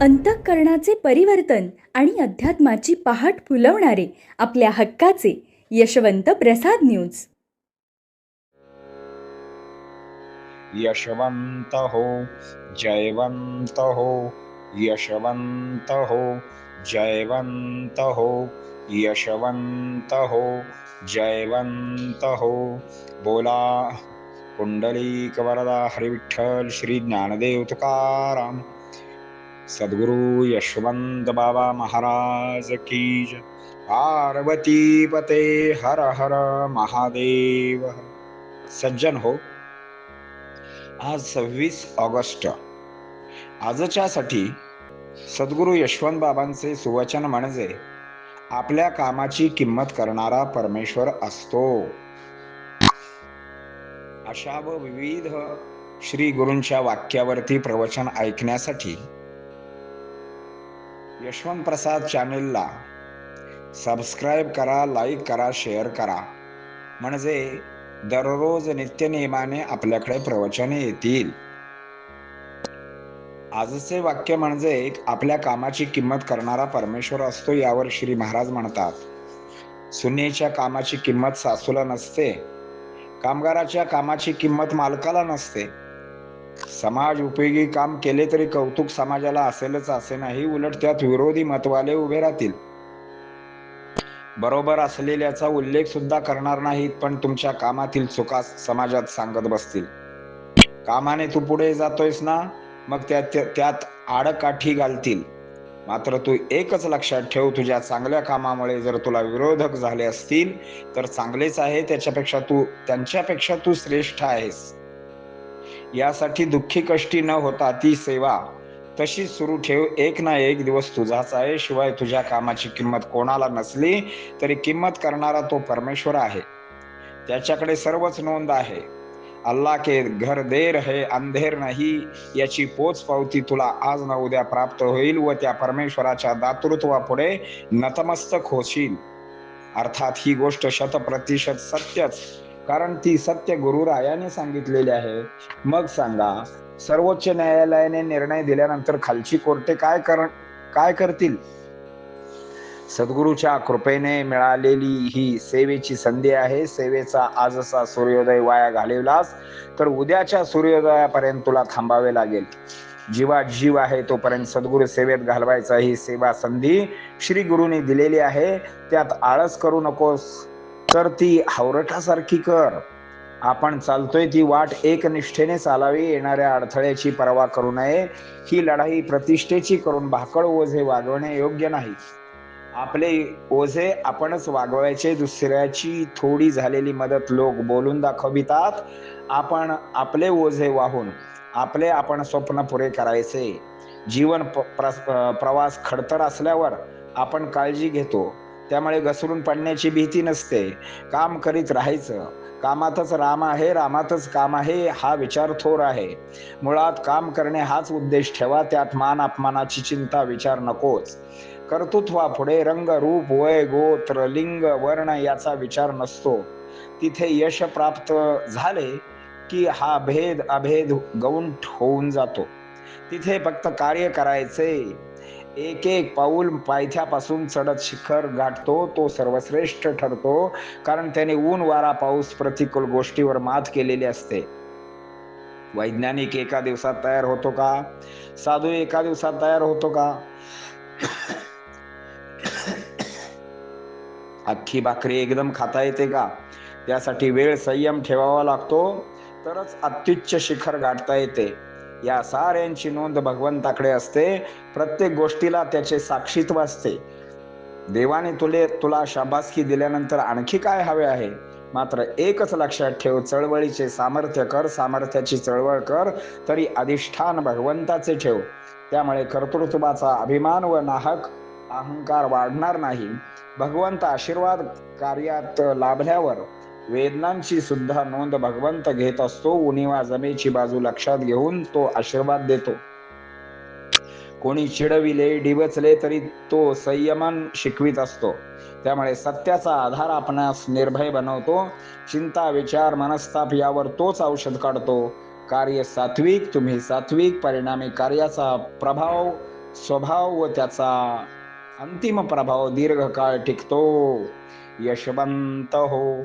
अंतःकरणाचे परिवर्तन आणि अध्यात्माची पहाट फुलवणारे आपल्या हक्काचे यशवंत प्रसाद न्यूज. यशवंत हो जयवंत हो यशवंत हो जयवंत हो यशवंत हो जयवंत हो. बोला पुंडलिक वरदा हरिविठ्ठल श्री ज्ञानदेव तुकाराम. सद्गुरु यशवंत बाबा महाराज की पार्वती पते हर हर महादेव। सज्जन हो। आज सव्वीस ऑगस्ट। आजच्यासाठी सद्गुरु यशवंत बाबांचे सुवचन म्हणजे आपल्या कामाची किंमत करणारा परमेश्वर असतो। अशा व विविध श्री गुरूंच्या वाक्यावरती प्रवचन ऐकण्यासाठी यशवंत प्रसाद चॅनेलला सबस्क्राईब करा लाईक करा शेअर करा. म्हणजे दररोज नित्यनियमाने आपल्याकडे प्रवचने येतील. आजचे वाक्य म्हणजे आपल्या कामाची किंमत करणारा परमेश्वर असतो यावर श्री महाराज म्हणतात. सुनेच्या कामाची किंमत सासूला नसते. कामगाराच्या कामाची किंमत मालकाला नसते. समाज उपयोगी काम केले तरी कौतुक समाजाला असेलच असे नाही. उलट त्यात विरोधी मतवाले उभे राहतील. बरोबर असलेल्याचा उल्लेख सुद्धा करणार नाहीत पण तुमच्या कामातील चुका समाजात सांगत बसतील. कामाने तू पुढे जातोयस ना मग त्यात त्यात आडकाठी घालतील. मात्र तू एकच लक्षात ठेव तुझ्या चांगल्या कामामुळे जर तुला विरोधक झाले असतील तर चांगलेच आहे. त्याच्यापेक्षा तू त्यांच्यापेक्षा तू श्रेष्ठ आहेस. यासाठी दुःखी कष्टी न होता ती सेवा तशी सुरू ठेव. एक ना एक दिवस तुझाच आहे. शिवाय तुझ्या कामाची किंमत कोणाला नसली तरी किंमत करणारा तो परमेश्वर आहे. त्याच्याकडे सर्वच नोंद आहे. अल्ला के घर देर है अंधेर नाही. याची पोच पावती तुला आज ना उद्या प्राप्त होईल व त्या परमेश्वराच्या दातृत्वापुढे नतमस्तक होशील. अर्थात ही गोष्ट शतप्रतिशत सत्यच. कारण ती सत्य गुरुरायाने सांगितलेली आहे. मग सांगा सर्वोच्च न्यायालयाने निर्णय दिल्यानंतर खालची कोर्टे काय कर काय करतील? सद्गुरूच्या कृपेने मिळालेली ही सेवेची संधी आहे. सेवेचा आजचा सूर्योदय वाया घालवलास तर उद्याच्या सूर्योदयापर्यंत तुला थांबावे लागेल. जीवा जीव आहे तोपर्यंत सद्गुरु सेवेत घालवायचा ही सेवा संधी श्री गुरुने दिलेली आहे. त्यात आळस करू नकोस. तर ती हावरटासारखी कर. आपण चालतोय ती वाट एक निष्ठेने चालावी येणाऱ्या अडथळ्याची पर्वा करू नये. ही लढाई प्रतिष्ठेची करून भाकड ओझे वागवणे योग्य नाही. आपले ओझे आपणच वागवायचे दुसऱ्याची थोडी झालेली मदत लोक बोलून दाखवितात. आपण आपले ओझे वाहून आपले आपण स्वप्न पुरे करायचे. जीवन प्रवास खडतर असल्यावर आपण काळजी घेतो. त्यामुळे घसरून पडण्याची भीती नसते. काम करीत राहायचं. कामातच राम आहे रामातच काम आहे हा विचार थोर आहे. मुळात काम करणे हाच उद्देश ठेवा त्यात मान अपमानाची चिंता विचार नकोच. कर्तृत्वा पुढे रंग रूप वय गोत्र लिंग वर्ण याचा विचार नसतो. तिथे यश प्राप्त झाले की हा भेद अभेद गौंठ होऊन जातो. तिथे फक्त कार्य करायचे एक एक पाऊल पायथ्यापासून चढत शिखर गाठतो तो सर्वश्रेष्ठ ठरतो कारण त्याने ऊन वारा पाऊस प्रतिकूल गोष्टीवर मात केलेली असते. वैज्ञानिक एका दिवसात तयार होतो का? साधू एका दिवसात तयार होतो का? अख्खी भाकरी एकदम खाता येते का? त्यासाठी वेळ संयम ठेवावा लागतो तरच अत्युच्च शिखर गाठता येते. या साऱ्यांची नोंद भगवंताकडे असते. प्रत्येक गोष्टीला त्याचे साक्षीत्व असते. देवाने तुले तुला शाबासकी दिल्यानंतर आणखी काय हवे आहे? मात्र एकच लक्षात ठेव चळवळीचे सामर्थ्य कर सामर्थ्याची चळवळ कर तरी अधिष्ठान भगवंताचे ठेव. त्यामुळे कर्तृत्वाचा अभिमान व नाहक अहंकार वाढणार नाही. भगवंत आशीर्वाद कार्यात लाभल्यावर वेदनांची सुद्धा नोंद भगवंत घेत असतो. उणीवा जमेची बाजू लक्षात घेऊन तो आशीर्वाद देतो. कोणी चिडविले डिवचले तरी तो संयमन शिकवित असतो. त्यामुळे सत्याचा आधार आपणास निर्भय बनवतो. चिंता विचार मनस्ताप यावर तोच औषध काढतो. कार्य सात्विक तुम्ही सात्विक परिणामी कार्याचा प्रभाव स्वभाव व त्याचा अंतिम प्रभाव दीर्घकाळ टिकतो. यशवंत हो.